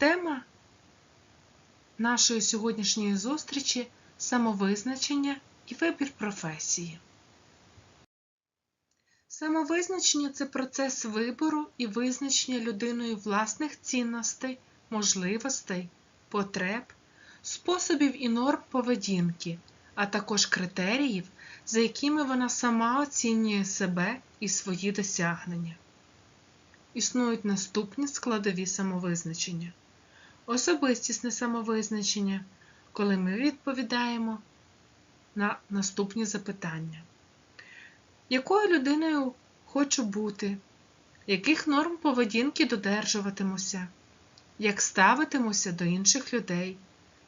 Тема нашої сьогоднішньої зустрічі самовизначення і вибір професії. Самовизначення це процес вибору і визначення людиною власних цінностей, можливостей, потреб, способів і норм поведінки, а також критеріїв, за якими вона сама оцінює себе і свої досягнення. Існують наступні складові самовизначення. Особистісне самовизначення, коли ми відповідаємо на наступні запитання. Якою людиною хочу бути? Яких норм поведінки додержуватимуся? Як ставитимуся до інших людей?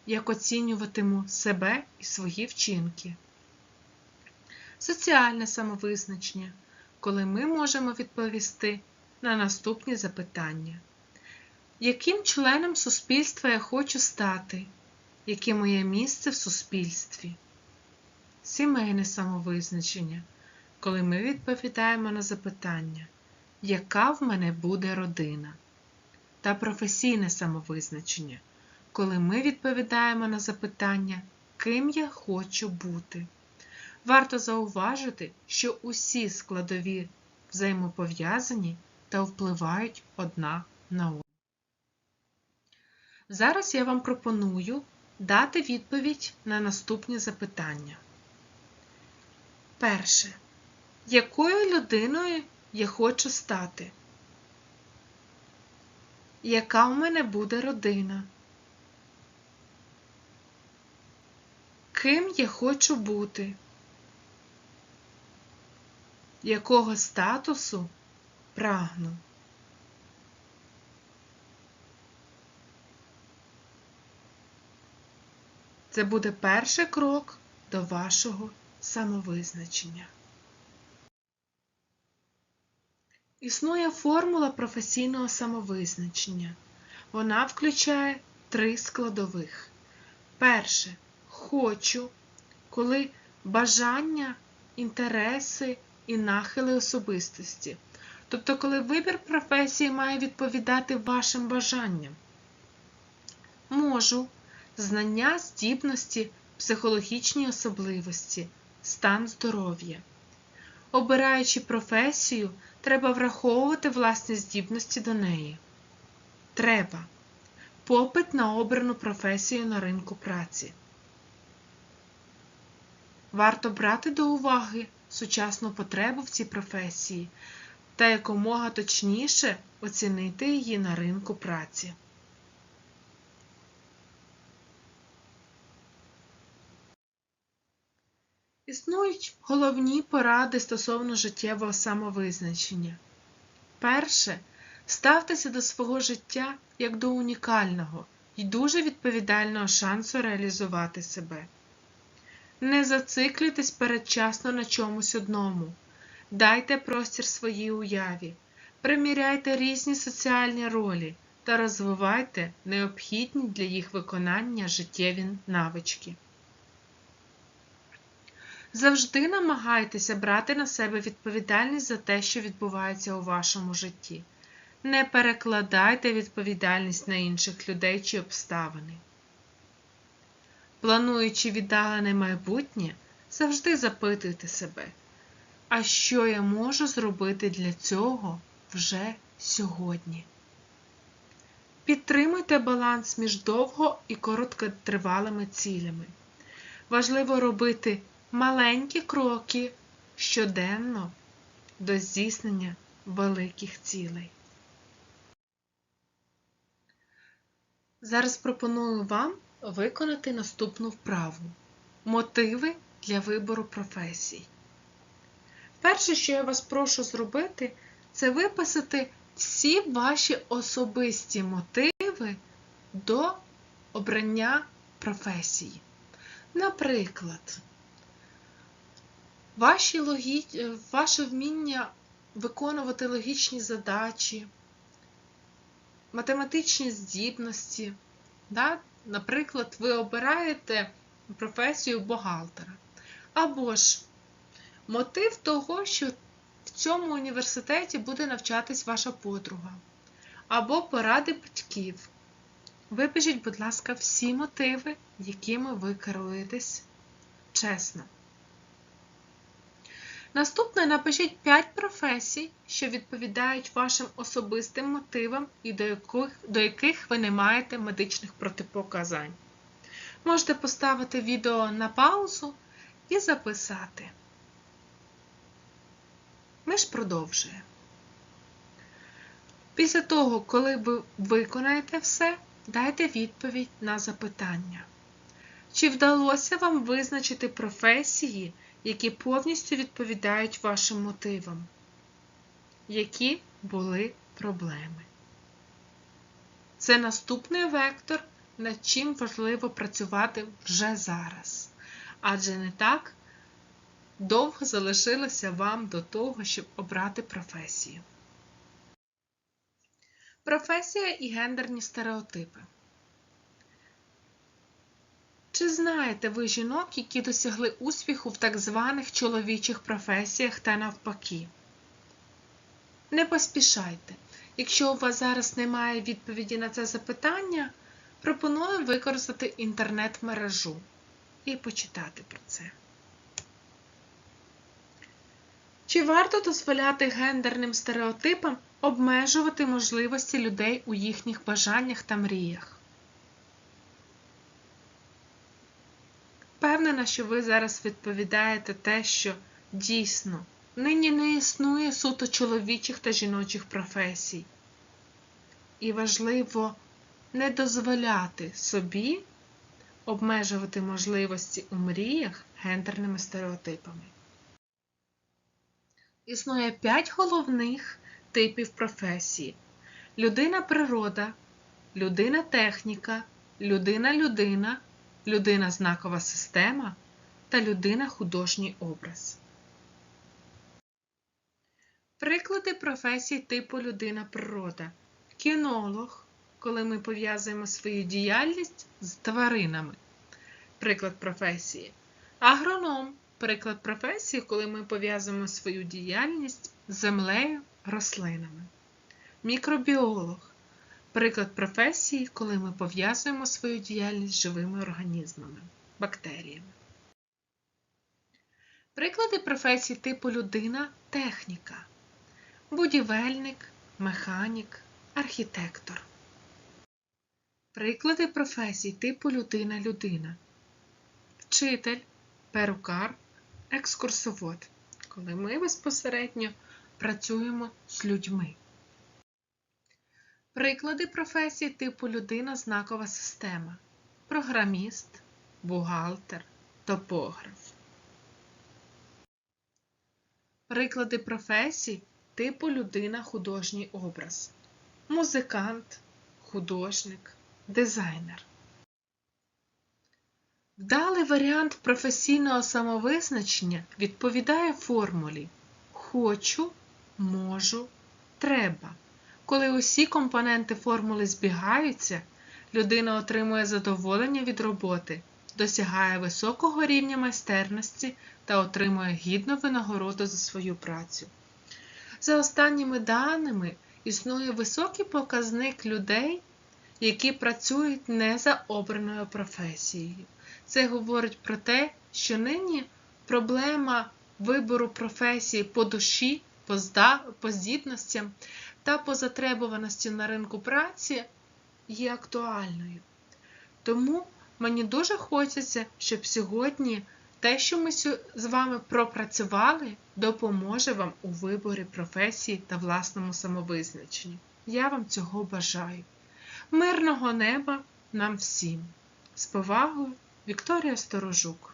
Як оцінюватиму себе і свої вчинки? Соціальне самовизначення, коли ми можемо відповісти на наступні запитання. Яким членом суспільства я хочу стати? Яке моє місце в суспільстві? Сімейне самовизначення, коли ми відповідаємо на запитання, яка в мене буде родина? Та професійне самовизначення, коли ми відповідаємо на запитання, ким я хочу бути. Варто зауважити, що усі складові взаємопов'язані та впливають одна на одну. Зараз я вам пропоную дати відповідь на наступні запитання. Перше. Якою людиною я хочу стати? Яка у мене буде родина? Ким я хочу бути? Якого статусу прагну? Це буде перший крок до вашого самовизначення. Існує формула професійного самовизначення. Вона включає три складових. Перше хочу, коли бажання, інтереси і нахили особистості. Тобто, коли вибір професії має відповідати вашим бажанням. Можу знання, здібності, психологічні особливості, стан здоров'я. Обираючи професію, треба враховувати власні здібності до неї. Треба попит на обрану професію на ринку праці. Варто брати до уваги сучасну потребу в цій професії та якомога точніше оцінити її на ринку праці. Існують головні поради стосовно життєвого самовизначення. Перше. Ставтеся до свого життя як до унікального і дуже відповідального шансу реалізувати себе. Не зациклюйтесь передчасно на чомусь одному. Дайте простір своїй уяві, приміряйте різні соціальні ролі та розвивайте необхідні для їх виконання життєві навички. Завжди намагайтеся брати на себе відповідальність за те, що відбувається у вашому житті. Не перекладайте відповідальність на інших людей чи обставини. Плануючи віддалене майбутнє, завжди запитуйте себе, а що я можу зробити для цього вже сьогодні? Підтримуйте баланс між довго і короткотривалими цілями. Важливо робити маленькі кроки щоденно до здійснення великих цілей. Зараз пропоную вам виконати наступну вправу мотиви для вибору професій. Перше, що я вас прошу зробити, це виписати всі ваші особисті мотиви до обрання професії. Наприклад, ваші логі... ваше вміння виконувати логічні задачі, математичні здібності. Да? Наприклад, ви обираєте професію бухгалтера. Або ж мотив того, що в цьому університеті буде навчатись ваша подруга, або поради батьків, випишіть, будь ласка, всі мотиви, якими ви керуєтесь чесно. Наступне напишіть 5 професій, що відповідають вашим особистим мотивам і до яких, до яких ви не маєте медичних протипоказань. Можете поставити відео на паузу і записати. Ми ж продовжуємо. Після того, коли ви виконаєте все, дайте відповідь на запитання. Чи вдалося вам визначити професії, які повністю відповідають вашим мотивам? Які були проблеми? Це наступний вектор, над чим важливо працювати вже зараз. Адже не так довго залишилося вам до того, щоб обрати професію. Професія і гендерні стереотипи. Чи знаєте ви жінок, які досягли успіху в так званих чоловічих професіях та навпаки? Не поспішайте. Якщо у вас зараз немає відповіді на це запитання, пропоную використати інтернет-мережу і почитати про це. Чи варто дозволяти гендерним стереотипам обмежувати можливості людей у їхніх бажаннях та мріях? Впевнена, що ви зараз відповідаєте те, що дійсно нині не існує суто чоловічих та жіночих професій. І важливо не дозволяти собі обмежувати можливості у мріях гендерними стереотипами. Існує п'ять головних типів професії: людина-природа, людина-техніка, людина-людина, людина-знакова система та людина-художній образ. Приклади професій типу людина-природа. Кінолог, коли ми пов'язуємо свою діяльність з тваринами. Приклад професії. Агроном приклад професії, коли ми пов'язуємо свою діяльність з землею, рослинами. Мікробіолог приклад професії, коли ми пов'язуємо свою діяльність з живими організмами, бактеріями. Приклади професій типу людина техніка, будівельник, механік, архітектор. Приклади професій типу людина-людина, вчитель, перукар, екскурсовод, коли ми безпосередньо працюємо з людьми. Приклади професій типу людина знакова система, програміст, бухгалтер, топограф. Приклади професій типу людина художній образ, музикант, художник, дизайнер. Вдалий варіант професійного самовизначення відповідає формулі хочу, можу, треба. Коли усі компоненти формули збігаються, людина отримує задоволення від роботи, досягає високого рівня майстерності та отримує гідну винагороду за свою працю. За останніми даними, існує високий показник людей, які працюють не за обраною професією. Це говорить про те, що нині проблема вибору професії по душі, по, здібностям та по затребуваності на ринку праці є актуальною. Тому мені дуже хочеться, щоб сьогодні те, що ми з вами пропрацювали, допоможе вам у виборі професії та власному самовизначенні. Я вам цього бажаю. Мирного неба нам всім! З повагою, Вікторія Сторожук